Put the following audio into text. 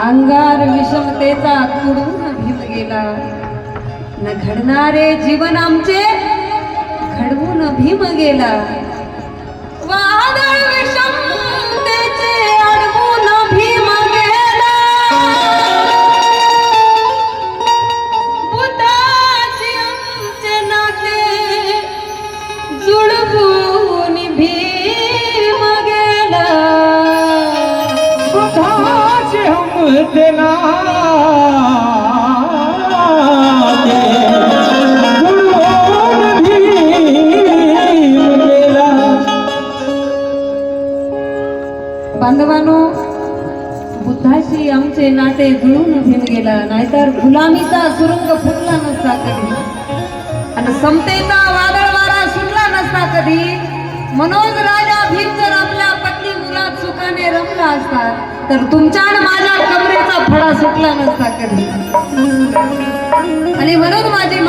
अंगार विषमतेचा तुडून भीत गेला. न घडणारे जीवन आमचे घडवून भीम गेला. वादळ विषम बुद्धाचे बांधवानो बुद्धाशी आमचे नाते जुळून घेऊन गेला नाहीतर गुलामीचा सुरुंग फुटला नसता कधी. आणि समतेचा वादळ वारा सुटला नसता कधी. मनोज राजा भीम जर सुखाने असता तर तुमच्या आणि माझ्या कमरेचा फडा सुटला नसता कधी. आणि म्हणून माझे